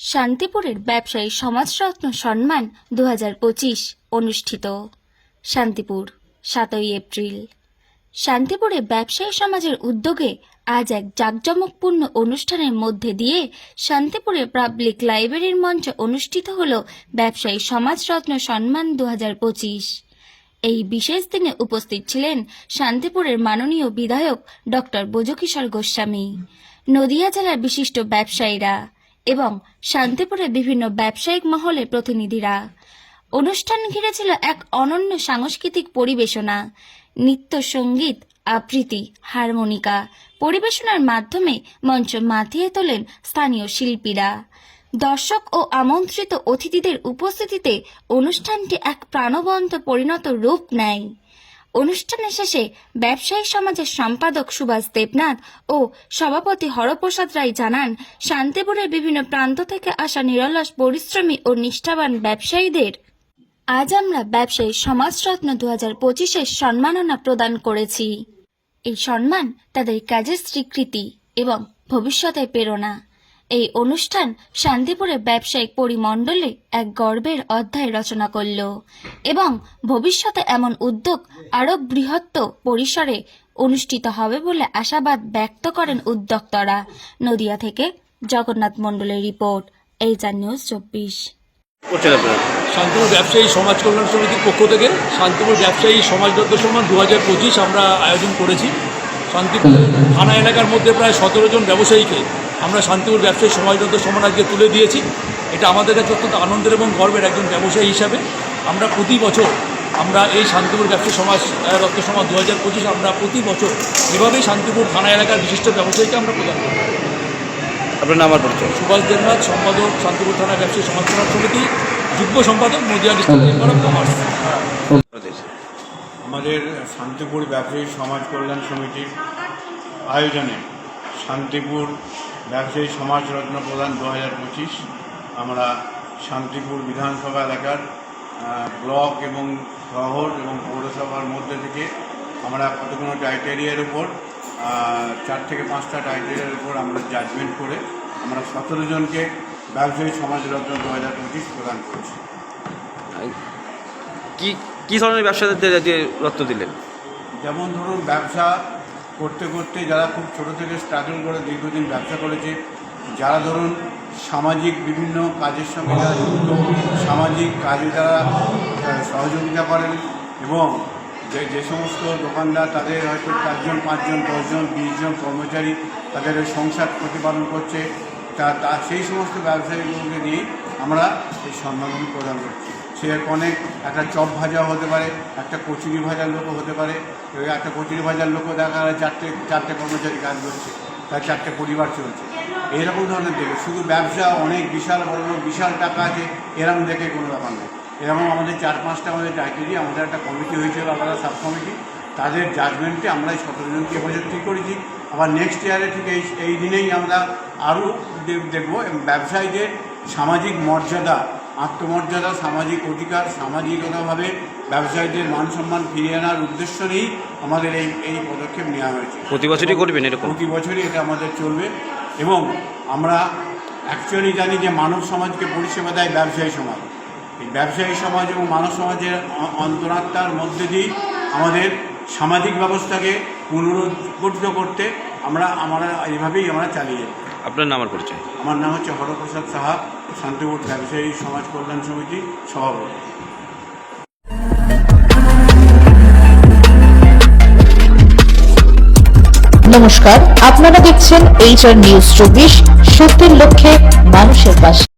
শান্তিপুরের ব্যবসায়ী সমাজরত্ন সম্মান দু অনুষ্ঠিত। শান্তিপুর, সাতই এপ্রিল। শান্তিপুরে ব্যবসায়ী সমাজের উদ্যোগে আজ এক জাঁকজমকপূর্ণ অনুষ্ঠানের মধ্যে দিয়ে শান্তিপুরে পাবলিক লাইব্রেরির মঞ্চে অনুষ্ঠিত হল ব্যবসায়ী সমাজরত্ন সম্মান দু এই বিশেষ দিনে উপস্থিত ছিলেন শান্তিপুরের মাননীয় বিধায়ক ডক্টর বোজকিশোর গোস্বামী। নদিয়া জেলার বিশিষ্ট ব্যবসায়ীরা এবং শান্তিপুরের বিভিন্ন ব্যবসায়িক মহলের প্রতিনিধিরা। অনুষ্ঠান ঘিরে ছিল এক অনন্য সাংস্কৃতিক পরিবেশনা। নৃত্য সংগীত, আবৃত্তি, হারমোনিকা পরিবেশনার মাধ্যমে মঞ্চ মাতিয়ে তোলেন স্থানীয় শিল্পীরা। দর্শক ও আমন্ত্রিত অতিথিদের উপস্থিতিতে অনুষ্ঠানটি এক প্রাণবন্ত পরিণত রূপ নেয়। অনুষ্ঠানের শেষে ব্যবসায়ী সমাজের সম্পাদক সুভাষ দেবনাথ ও সভাপতি হরপ্রসাদ রায় জানান, শান্তিপুরের বিভিন্ন প্রান্ত থেকে আসা নিরলস পরিশ্রমী ও নিষ্ঠাবান ব্যবসায়ীদের আজ আমরা ব্যবসায়ী সমাজরত্ন দু হাজার পঁচিশের সম্মাননা প্রদান করেছি। এই সম্মান তাদের কাজের স্বীকৃতি এবং ভবিষ্যতের প্রেরণা। এই অনুষ্ঠান শান্তিপুরের ব্যবসায়িক পরিমণ্ডলে এক গর্বের অধ্যায় রচনা করল এবং ভবিষ্যতে এমন উদ্যোগ আরও বৃহত্ত পরিসরে অনুষ্ঠিত হবে বলে আশাবাদ ব্যক্ত করেন উদ্যোক্তারা। নদিয়া থেকে জগন্নাথ মণ্ডলের রিপোর্ট এইচআর নিউজ চব্বিশ। শান্তিপুর ব্যবসায়ী সমাজ কল্যাণ সমিতির পক্ষ থেকে শান্তিপুর ব্যবসায়ী সমাজদত্ত সম্মান দু হাজার পঁচিশ আমরা আয়োজন করেছি। শান্তিপুর থানা এলাকার মধ্যে প্রায় সতেরো জন ব্যবসায়ীকে আমরা শান্তিপুর ব্যবসায়ী সমাজদত্ত সম্মান আজকে তুলে দিয়েছি। এটা আমাদের কাছে অত্যন্ত আনন্দের এবং গর্বের একজন ব্যবসায়ী হিসাবে। আমরা প্রতি বছর আমরা এই শান্তিপুর ব্যবসায়ী সমাজ রত্ন সমাজ দু হাজার পঁচিশ আমরা প্রতি বছর এভাবেই শান্তিপুর থানা এলাকার বিশিষ্ট ব্যবসায়ীকে আমরা প্রদান করি। আপনার নাম আর পরিচয়? সুভাষ দেবনাথ সম্পাদক শান্তিপুর থানা ব্যবসায়ী সমাজ কল্যাণ সমিতি যুগ্ম সম্পাদক নদিয়া ডিস্ট্রিক্ট কমার্স। আমাদের শান্তিপুর ব্যবসায়ী সমাজ কল্যাণ সমিতির আয়োজনে শান্তিপুর ব্যবসায়ী সমাজ রত্ন প্রদান দু হাজার পঁচিশ আমরা শান্তিপুর বিধানসভা এলাকার ব্লক এবং শহর এবং পৌরসভার মধ্যে থেকে আমরা কতগুলো ক্রাইটেরিয়ার উপর চার থেকে পাঁচটা ক্রাইটেরিয়ার উপর আমরা জাজমেন্ট করে আমরা সতেরো জনকে ব্যবসায়ী সমাজ রত্ন দু হাজার পঁচিশ প্রদান করেছি। কি কী ধরনের ব্যবসাদের রত্ন দিলেন? যেমন ধরুন ব্যবসা করতে করতে যারা খুব ছোট থেকে স্ট্রাগল করে দীর্ঘদিন ব্যবসা করেছে, যারা ধরুন সামাজিক বিভিন্ন কাজের সঙ্গে যারা যুক্ত, সামাজিক কাজে তারা সহযোগিতা করেন এবং যে যে সমস্ত দোকানদার তাদের হয়তো চারজন, পাঁচজন, দশজন, বিশজন কর্মচারী তাদের সংসার প্রতিপালন করছে, তা সেই সমস্ত ব্যবসায়ীগুলোকে নিয়ে আমরা এই সম্মানগুলি প্রদান করছি। সে অনেক একটা চপ ভাজা হতে পারে, একটা কচুরি ভাজার লোকও হতে পারে একটা কচুরি ভাজার লোকও দেখা যায় চারটে চারটে কর্মচারী কাজ করছে, তার চারটে পরিবার চলছে। এরকম ধরনের দেখে, শুধু ব্যবসা অনেক বিশাল বড় বিশাল টাকা আছে, এরকম দেখে কোনো ব্যাপার নেই এরকম আমাদের চার পাঁচটা আমাদের ক্রাইটেরিয়া আমাদের একটা কমিটি হয়েছিল আলাদা সাব কমিটি তাদের জাজমেন্টে আমরা এই সতেরো জনকে ঠিক করেছি। আবার নেক্সট ইয়ারে ঠিক এই এই দিনেই আমরা আরও দেখব ব্যবসায়ীদের সামাজিক মর্যাদা আত্মমর্যাদা সামাজিক অধিকার সামাজিকতাভাবে ব্যবসায়ীদের মান সম্মান ফিরিয়ে আনার উদ্দেশ্য নিয়েই আমাদের এই এই পদক্ষেপ নেওয়া হয়েছে। প্রতি বছরই করবেন এরকম? প্রতি বছরই এটা আমাদের চলবে। এবং আমরা অ্যাকচুয়ালি জানি যে মানব সমাজকে পরিষেবা দেয় ব্যবসায়ী সমাজ। এই ব্যবসায়ী সমাজ এবং মানব সমাজের অন্তরাত্মার মধ্যে দিয়েই আমাদের সামাজিক ব্যবস্থাকে পুনরুদ্গঠিত করতে আমরা আমরা এইভাবেই আমরা চালিয়ে যাই আপনার নাম আর পরিচয়। আমার নাম হচ্ছে হরপ্রসাদ সাহা শান্তিপুর ব্যবসায়ী সমাজ কল্যাণ সমিতি সভাপতি। নমস্কার আপনারা দেখছেন এইচআর নিউজ চব্বিশ সত্যের লক্ষ্যে মানুষের পাশে।